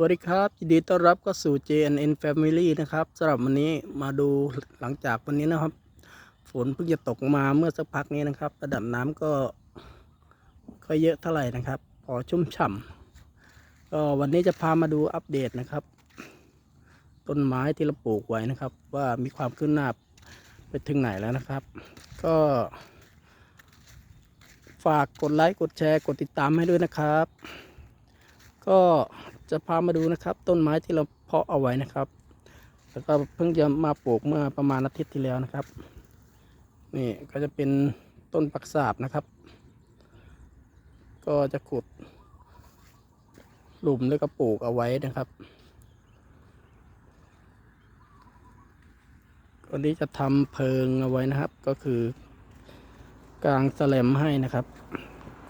สวัสดีครับยินดีต้อนรับเข้าสู่ JNN Family นะครับสำหรับวันนี้มาดูหลังจากวันนี้นะครับ ฝนเพิ่งจะตกมาเมื่อสักพักนี้นะครับ ระดับน้ำก็ก็เยอะเท่าไหร่นะครับ พอชุ่มฉ่ำก็วันนี้จะพามาดูอัปเดตนะครับ ต้นไม้ที่เราปลูกไว้นะครับ ว่ามีความคืบหน้าไปถึงไหนแล้วนะครับ ก็ ฝากกดไลค์กดแชร์กดติดตามให้ด้วยนะครับ ก็ จะพามาดูนะครับ ต้นไม้ที่เราเพาะเอาไว้นะครับ แล้วก็เพิ่งจะมาปลูกเมื่อประมาณอาทิตย์ที่แล้วนะครับ นี่ก็จะเป็นต้นปักษาบนะครับ ก็จะขุด หลุมแล้วก็ปลูกเอาไว้นะครับวันนี้จะทำเพิงเอาไว้นะครับ ก็คือกลางแสลมให้นะครับ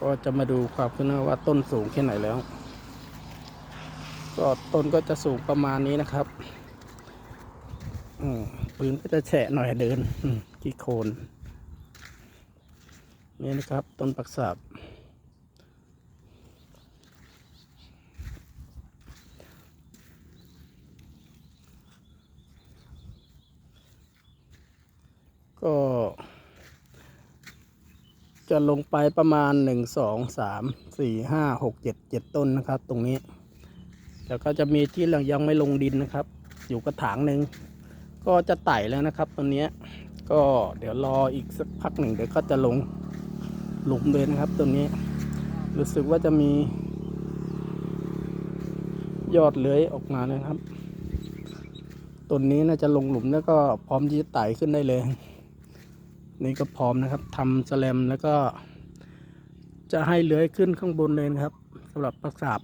ก็จะมาดูความคืบหน้าว่าต้นสูงแค่ไหนแล้ว ก็ต้นก็จะสูงประมาณนี้นะครับอืมพื้นก็จะแฉะหน่อยเดินกี่โคนนี่นะครับ ต้นปักษาบก็ จะลงไปประมาณหนึ่งสองสามสี่ห้าหกเจ็ดเจ็ดต้นนะครับ ตรงนี้ แล้วก็จะมีที่ยังยังไม่ลงดินนะครับ อยู่กระถางหนึ่งก็จะไต่แล้วนะครับตอนนี้ก็เดี๋ยวรออีกสักพักหนึ่งเดี๋ยวก็จะลงหลุมเลยนะครับตัวนี้ รู้สึกว่าจะมี ยอดเลื้อยออกมานะครับต้นนี้น่าจะลงหลุมแล้วก็พร้อมที่จะไต่ขึ้นได้เลย นี่ก็พร้อมนะครับทำสแลมแล้วก็ จะให้เลื้อยขึ้นข้างบนเลยนะครับสำหรับประสาบ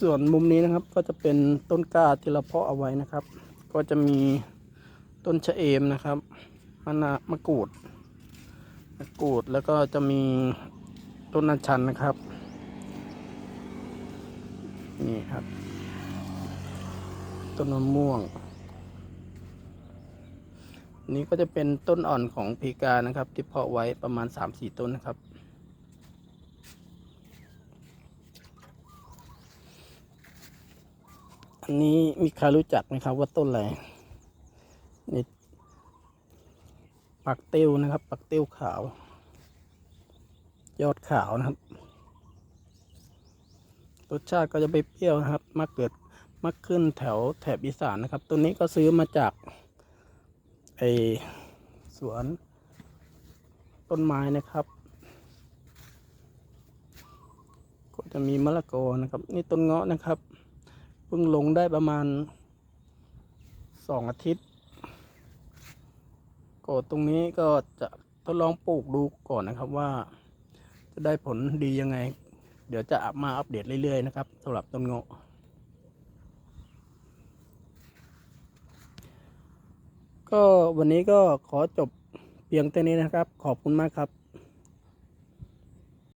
ส่วนมุมนี้นะครับก็จะเป็นต้นกล้าที่เราเพาะเอาไว้นะครับ ก็จะมีต้นชะเอมนะครับมะนามะกรูดมะกรูดแล้วก็จะมีต้นนันชันนะครับ นี่ครับ ต้นมะม่วง นี่ก็จะเป็นต้นอ่อนของเพกานะครับ ที่เพาะไว้ประมาณ 3-4 ต้นนะครับ อันนี้มีใครรู้จักไหมครับว่าต้นอะไรนี่ปักเตี้ยวนะครับ ปักเตี้ยวขาว ยอดขาวนะครับรสชาติก็จะไปเปรี้ยวนะครับมาเกิดมาขึ้นแถวแถบอีสานนะครับ ตัวนี้ก็ซื้อมาจากไอสวนต้นไม้นะครับ ก็จะมีมะละกอนะครับ นี่ต้นเงาะนะครับ เพิ่งลงได้ประมาณสองอาทิตย์ก็ตรงนี้ก็จะทดลองปลูกดูก่อนนะครับว่า จะได้ผลดียังไง เดี๋ยวจะมาอัปเดตเรื่อยๆนะครับสำหรับต้นเงาะก็วันนี้ก็ขอจบเพียงเท่านี้นะครับ ขอบคุณมากครับ